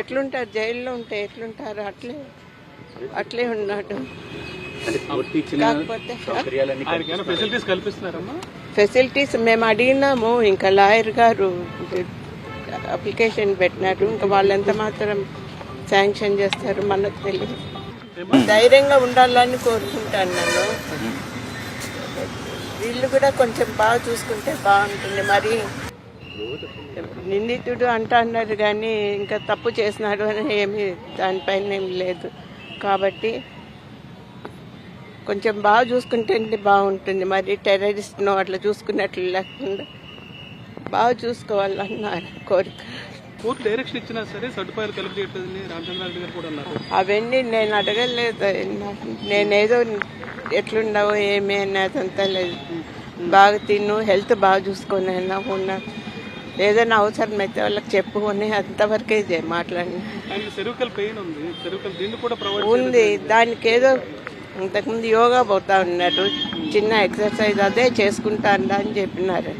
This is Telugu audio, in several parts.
ఎట్లుంటారు? జైల్లో ఉంటే ఎట్లుంటారు? అట్లే అట్లే ఉన్నాడు. ఫెసిలిటీస్ మేము అడిగినాము ఇంకా లాయర్ గారు అప్లికేషన్ పెట్టినారు. ఇంకా వాళ్ళు ఎంత మాత్రం శాంక్షన్ చేస్తారు మనకు తెలియదు. ధైర్యంగా ఉండాలని కోరుకుంటాను నన్ను వీళ్ళు కూడా కొంచెం బాగా చూసుకుంటే బాగుంటుంది. మరి నిందితుడు అంటున్నారు కానీ ఇంకా తప్పు చేసినాడు అని ఏమి దానిపైన ఏం లేదు. కాబట్టి కొంచెం బాగా చూసుకుంటే బాగుంటుంది. మరి టెర్రరిస్ట్ను అట్లా చూసుకున్నట్లు లేకుండా బాగా చూసుకోవాలన్న కోరిక. కోర్టు డైరెక్షన్ ఇచ్చినా సరే సదుపాయాలు కలిపి చేయట్లేదని రామచంద్రారెడ్డి గారు కూడా అన్నారు అవన్నీ నేను అడగలేదు. నేనేదో ఎట్లుండవో ఏమి అనేదంతా లేదు. బాగా తిను హెల్త్ బాగా చూసుకొని అయినా ఉన్నా ఏదైనా అవసరం అయితే వాళ్ళకి చెప్పుకొని అంతవరకే మాట్లాడిన. సెరుకల్ పెయిన్ ఉంది. సెరుకల్ దీన్ని కూడా ప్రొవైడ్ ఉంది. దానికి ఏదో ఇంతకుముందు యోగా పోతా ఉన్నారు చిన్న ఎక్సర్సైజ్ అదే చేసుకుంటా అని చెప్పినారు.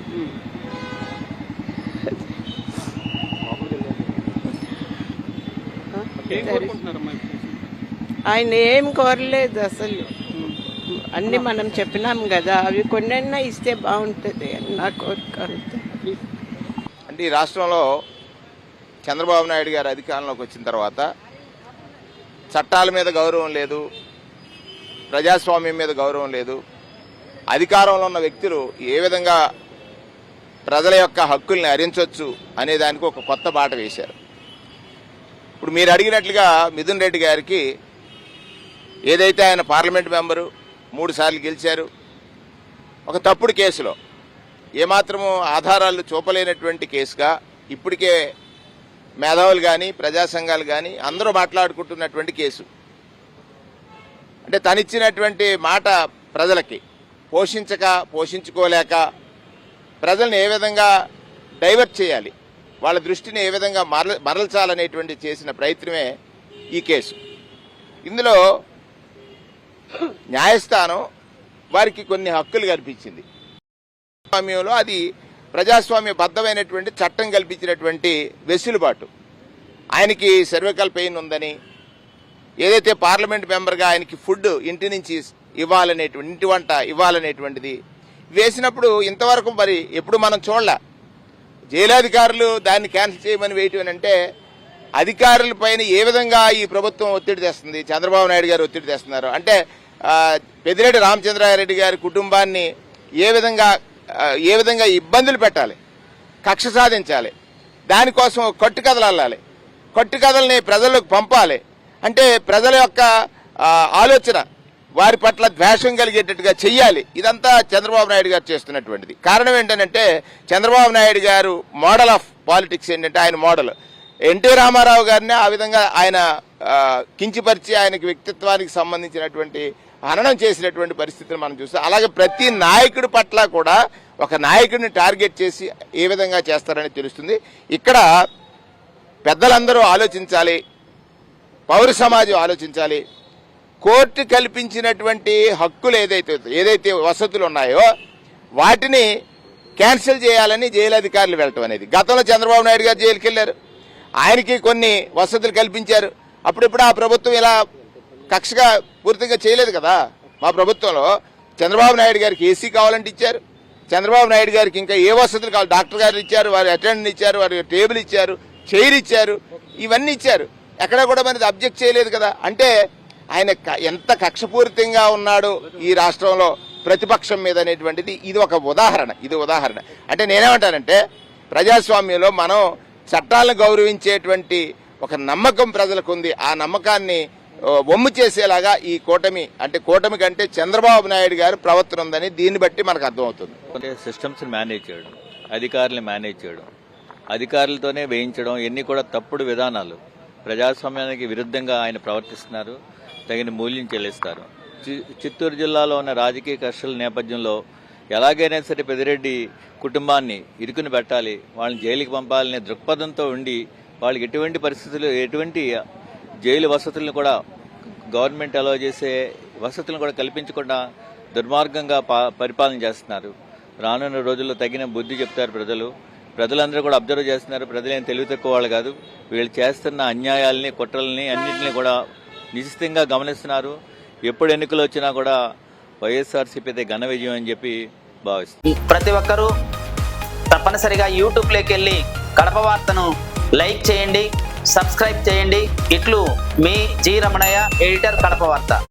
ఆయన ఏం కోరలేదు అసలు. అన్ని మనం చెప్పినాం కదా అవి కొన్నైనా ఇస్తే బాగుంటుంది అని నా కోరిక అంటే ఈ రాష్ట్రంలో చంద్రబాబు నాయుడు గారు అధికారంలోకి వచ్చిన తర్వాత చట్టాల మీద గౌరవం లేదు ప్రజాస్వామ్యం మీద గౌరవం లేదు. అధికారంలో ఉన్న వ్యక్తులు ఏ విధంగా ప్రజల యొక్క హక్కుల్ని హరించవచ్చు అనే దానికి ఒక కొత్త బాట వేశారు. ఇప్పుడు మీరు అడిగినట్లుగా మిథున్ రెడ్డి గారికి ఏదైతే ఆయన పార్లమెంట్ మెంబరు మూడు సార్లు గెలిచారు ఒక తప్పుడు కేసులో ఏమాత్రము ఆధారాలు చూపలేనటువంటి కేసుగా ఇప్పటికే మేధావులు కానీ ప్రజా సంఘాలు కానీ అందరూ మాట్లాడుకుంటున్నటువంటి కేసు. అంటే తనిచ్చినటువంటి మాట ప్రజలకి పోషించక పోషించుకోలేక ప్రజల్ని ఏ విధంగా డైవర్ట్ చేయాలి? వాళ్ళ దృష్టిని ఏ విధంగా మరల మరల్చాలనేటువంటి చేసిన ప్రయత్నమే ఈ కేసు. ఇందులో న్యాయస్థానం వారికి కొన్ని హక్కులు కల్పించింది. స్వామ్యంలో అది ప్రజాస్వామ్య బద్దమైనటువంటి చట్టం కల్పించినటువంటి వెసులుబాటు. ఆయనకి సర్వికల్ పెయిన్ ఉందని ఏదైతే పార్లమెంట్ మెంబర్గా ఆయనకి ఫుడ్ ఇంటి నుంచి ఇవ్వాలనేటువంటి ఇంటి వంట ఇవ్వాలనేటువంటిది వేసినప్పుడు ఇంతవరకు మరి ఎప్పుడు మనం చూడలే. జైలాధికారులు దాన్ని క్యాన్సిల్ చేయమని వేయటం అని అంటే అధికారుల పైన ఏ విధంగా ఈ ప్రభుత్వం ఒత్తిడి తెస్తుంది చంద్రబాబు నాయుడు గారు ఒత్తిడి తెస్తున్నారు? అంటే పెద్దిరెడ్డి రామచంద్రారెడ్డి గారి కుటుంబాన్ని ఏ విధంగా ఏ విధంగా ఇబ్బందులు పెట్టాలి కక్ష సాధించాలి దానికోసం కట్టు కథలు అల్లాలి కట్టుకథల్ని ప్రజలకు పంపాలి అంటే ప్రజల యొక్క ఆలోచన వారి పట్ల ద్వేషం కలిగేటట్టుగా చెయ్యాలి. ఇదంతా చంద్రబాబు నాయుడు గారు చేస్తున్నటువంటిది. కారణం ఏంటంటే చంద్రబాబు నాయుడు గారు మోడల్ ఆఫ్ పాలిటిక్స్ ఏంటంటే ఆయన మోడల్. ఎన్టీ రామారావు గారిని ఆ విధంగా ఆయన కించిపరిచి ఆయనకి వ్యక్తిత్వానికి సంబంధించినటువంటి హననం చేసినటువంటి పరిస్థితిని మనం చూస్తాం. అలాగే ప్రతి నాయకుడి పట్ల కూడా ఒక నాయకుడిని టార్గెట్ చేసి ఏ విధంగా చేస్తారని తెలుస్తుంది. ఇక్కడ పెద్దలందరూ ఆలోచించాలి పౌర సమాజం ఆలోచించాలి కోర్టు కల్పించినటువంటి హక్కులు ఏదైతే ఏదైతే వసతులు ఉన్నాయో వాటిని క్యాన్సిల్ చేయాలని జైలు అధికారులు వెళ్ళటం అనేది. గతంలో చంద్రబాబు నాయుడు గారు జైలుకి వెళ్ళారు. ఆయనకి కొన్ని వసతులు కల్పించారు. అప్పుడిప్పుడు ఆ ప్రభుత్వం ఇలా కక్షగా పూర్తిగా చేయలేదు కదా? మా ప్రభుత్వంలో చంద్రబాబు నాయుడు గారికి ఏసీ కావాలంటే ఇచ్చారు. చంద్రబాబు నాయుడు గారికి ఇంకా ఏ వసతులు కావాలి? డాక్టర్ గారు ఇచ్చారు వారి అటెండెంట్ ఇచ్చారు వారి టేబుల్ ఇచ్చారు చైర్ ఇచ్చారు ఇవన్నీ ఇచ్చారు. ఎక్కడ కూడా మనది అబ్జెక్ట్ చేయలేదు కదా? అంటే ఆయన క- ఎంత కక్షపూరితంగా ఉన్నాడో ఈ రాష్ట్రంలో ప్రతిపక్షం మీద అనేటువంటిది ఇది ఒక ఉదాహరణ ఇది ఉదాహరణ. అంటే నేనేమంటానంటే ప్రజాస్వామ్యంలో మనం చట్టాలను గౌరవించేటువంటి ఒక నమ్మకం ప్రజలకు ఉంది ఆ నమ్మకాన్ని వమ్ము చేసేలాగా ఈ కూటమి అంటే కూటమి కంటే చంద్రబాబు నాయుడు గారు ప్రవర్తన ఉందని దీన్ని బట్టి మనకు అర్థమవుతుంది. సిస్టమ్స్ మేనేజ్ చేయడం అధికారులు మేనేజ్ చేయడం అధికారులతోనే వేయించడం ఇవన్నీ కూడా తప్పుడు విధానాలు. ప్రజాస్వామ్యానికి విరుద్ధంగా ఆయన ప్రవర్తిస్తున్నారు. తగిన మూల్యం చెల్లిస్తారు. చి- చిత్తూరు జిల్లాలో ఉన్న రాజకీయ కష్టాల నేపథ్యంలో ఎలాగైనా సరే పెదిరెడ్డి కుటుంబాన్ని ఇరుకుని పెట్టాలి వాళ్ళని జైలుకి పంపాలనే దృక్పథంతో ఉండి వాళ్ళకి ఎటువంటి పరిస్థితులు ఎటువంటి జైలు వసతులను కూడా గవర్నమెంట్ అలో చేసే వసతులను కూడా కల్పించకుండా దుర్మార్గంగా పరిపాలన చేస్తున్నారు. రానున్న రోజుల్లో తగిన బుద్ధి చెప్తారు ప్రజలు. ప్రజలందరూ కూడా అబ్జర్వ్ చేస్తున్నారు. ప్రజలేం తెలివి తక్కువ వాళ్ళు కాదు. వీళ్ళు చేస్తున్న అన్యాయాల్ని కుట్రల్ని అన్నింటినీ కూడా నిశ్చితంగా గమనిస్తున్నారు. ఎప్పుడు ఎన్నికలు వచ్చినా కూడా వైఎస్ఆర్సీపీ ఘన విజయం అని చెప్పి భావిస్తుంది ప్రతి ఒక్కరూ తప్పనిసరిగా యూట్యూబ్లోకి వెళ్ళి కడప వార్తను లైక్ చేయండి సబ్స్క్రైబ్ చేయండి. ఇట్లు మీ జి రమణయ్య ఎడిటర్ కడప వార్త.